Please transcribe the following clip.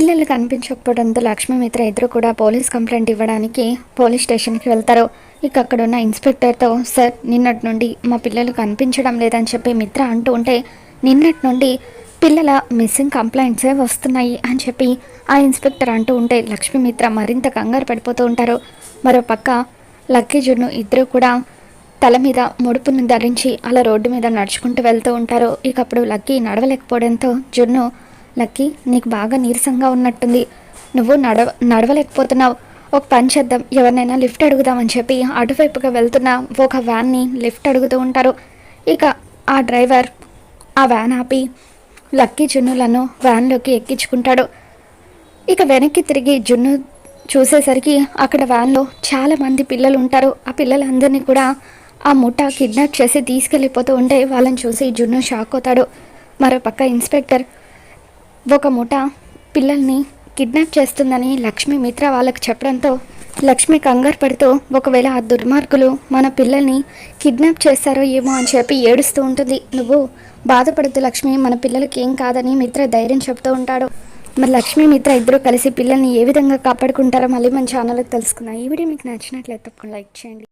పిల్లలు కనిపించకపోవడంతో లక్ష్మీమిత్ర ఇద్దరు కూడా పోలీస్ కంప్లైంట్ ఇవ్వడానికి పోలీస్ స్టేషన్కి వెళ్తారు. ఇక అక్కడ ఉన్న ఇన్స్పెక్టర్తో సార్ నిన్నటి నుండి మా పిల్లలు కనిపించడం లేదని చెప్పి మిత్ర అంటూ ఉంటే నిన్నటి నుండి పిల్లల మిస్సింగ్ కంప్లైంట్సే వస్తున్నాయి అని చెప్పి ఆ ఇన్స్పెక్టర్ అంటూ ఉంటే లక్ష్మీమిత్ర మరింత కంగారు పడిపోతూ ఉంటారు. మరో పక్క ఇద్దరు కూడా తల మీద ముడుపును ధరించి అలా రోడ్డు మీద నడుచుకుంటూ వెళ్తూ ఉంటారు. ఇక అప్పుడు లక్కీ నడవలేకపోవడంతో జున్ను లక్కీ నీకు బాగా నీరసంగా ఉన్నట్టుంది. నువ్వు నడవ నడవలేకపోతున్నావు. ఒక పని చేద్దాం. ఎవరినైనా లిఫ్ట్ అడుగుదామని చెప్పి అటువైపుగా వెళ్తున్న ఒక వ్యాన్ని లిఫ్ట్ అడుగుతూ ఉంటారు. ఇక ఆ డ్రైవర్ ఆ వ్యాన్ ఆపి లక్కీ జున్నులను వ్యాన్లోకి ఎక్కించుకుంటాడు. ఇక వెనక్కి తిరిగి జున్ను చూసేసరికి అక్కడ వ్యాన్లో చాలామంది పిల్లలు ఉంటారు. ఆ పిల్లలందరినీ కూడా ఆ ముఠా కిడ్నాప్ చేసి తీసుకెళ్ళిపోతూ ఉంటే వాళ్ళని చూసి జున్ను షాక్ అవుతాడు. మరో పక్క ఇన్స్పెక్టర్ ఒక ముఠ పిల్లల్ని కిడ్నాప్ చేస్తుందని లక్ష్మి మిత్ర వాళ్ళకి చెప్పడంతో లక్ష్మి కంగారు పడుతూ ఒకవేళ ఆ దుర్మార్గులు మన పిల్లల్ని కిడ్నాప్ చేస్తారో ఏమో అని చెప్పి ఏడుస్తూ ఉంటుంది. నువ్వు బాధపడద్దు లక్ష్మి మన పిల్లలకి ఏం కాదని మిత్ర ధైర్యం చెప్తూ ఉంటాడు. మరి లక్ష్మి మిత్ర ఇద్దరు కలిసి పిల్లల్ని ఏ విధంగా కాపాడుకుంటారో మళ్ళీ మన ఛానల్కి తెలుసుకుందాం. ఈ వీడియో మీకు నచ్చినట్లయితే తప్పకుండా లైక్ చేయండి.